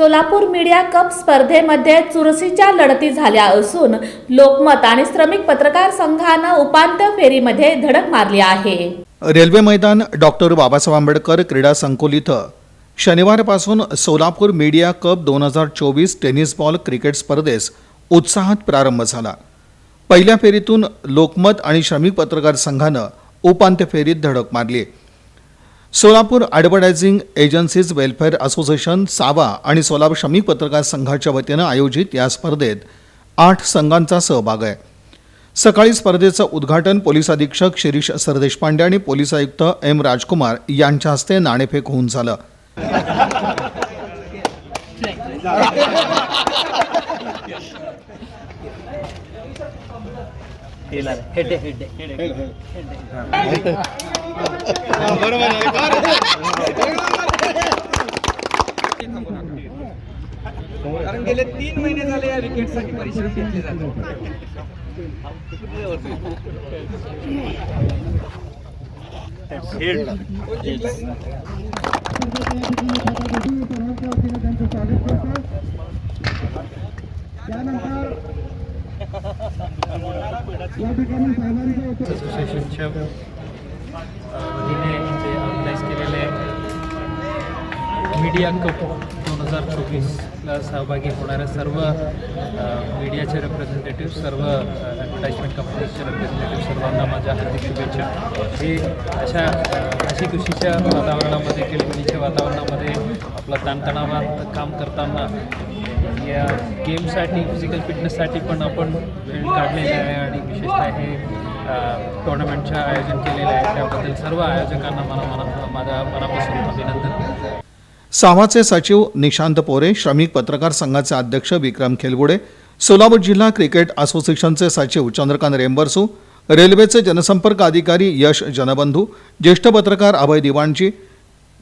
Solapur media cup स्पर्धेमध्ये चुरशीच्या लढती झाल्या असून लोकमत आणि श्रमिक पत्रकार संघानं उपांत्य फेरीमध्ये धडक मारली आहे. रेल्वे मैदान डॉक्टर बाबासाहेब आंबेडकर क्रीडा संकुल इथं. शनिवारपासून सोलापूर मीडिया कप दोन हजार चोवीस टेनिस बॉल क्रिकेट स्पर्धेस उत्साहात प्रारंभ झाला. पहिल्या फेरीतून लोकमत आणि श्रमिक पत्रकार संघानं उपांत्य फेरीत धडक मारली. Solapur advertising agencies welfare association सावा आणि सोलापूर श्रमिक पत्रकार संघाच्या वतीनं आयोजित या स्पर्धेत आठ संघांचा सहभाग आहे. सकाळी स्पर्धेचं उद्घाटन पोलीस अधीक्षक शिरीष सरदेशपांडे आणि पोलीस आयुक्त एम राजकुमार यांच्या हस्ते नाणेफेक होऊन झालं. कारण गेले तीन महिने झाले या विकेटसाठी परिश्रम घेतले जातात. असोसिएशनच्या वतीने इथे ऑर्गनाईज केलेले मीडिया कप दोन हजार चोवीसला सहभागी होणाऱ्या सर्व मीडियाचे रिप्रेझेंटेटिव्ह सर्व ॲडव्हर्टाईजमेंट कंपनीच्या रिप्रेझेंटेटिव्ह सर्वांना माझ्या हार्दिक शुभेच्छा. हे अशा अ, खुशीच्या वातावरणामध्ये खेळखुशीच्या वातावरणामध्ये आपला ताणतणावात काम करताना या गेमसाठी फिजिकल फिटनेससाठी पण आपण वेळ काढलेला आहे आणि विशेषतः हे टुर्नामेंटचं आयोजन केलेलं आहे. त्याबद्दल सर्व आयोजकांना मला मना माझ्या मनापासून अभिनंदन. सावाचे सचिव निशांत पोरे श्रमिक पत्रकार संघाचे अध्यक्ष विक्रम खेलगुडे सोलापूर जिल्हा क्रिकेट असोसिएशनचे सचिव चंद्रकांत रेंबरसू रेल्वेचे जनसंपर्क अधिकारी यश जनबंधू ज्येष्ठ पत्रकार अभय दिवाणजी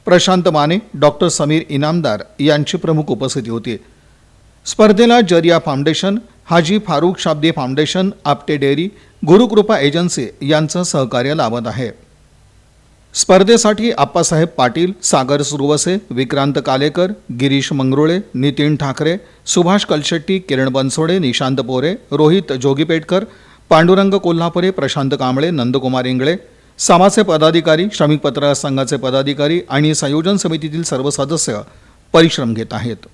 प्रशांत माने डॉक्टर समीर इनामदार यांची प्रमुख उपस्थिती होती. स्पर्धेला Jariya foundation Haji Farooq Shabdi foundation Apte dairy Gurukrupa agency यांचं सहकार्य लाभत आहे. स्पर्धेसाठी आप्पासाहेब पाटील सागर सुरवसे विक्रांत कालेकर गिरीश मंगरुळे नितीन ठाकरे सुभाष कलशेट्टी किरण बनसोडे निशांत पोरे रोहित जोगीपेटकर पांडुरंग कोल्हापुरे प्रशांत कांबळे नंदकुमार इंगळे सामाचे पदाधिकारी श्रमिक पत्रकार संघाचे पदाधिकारी आणि संयोजन समितीतील सर्व सदस्य परिश्रम घेत आहेत.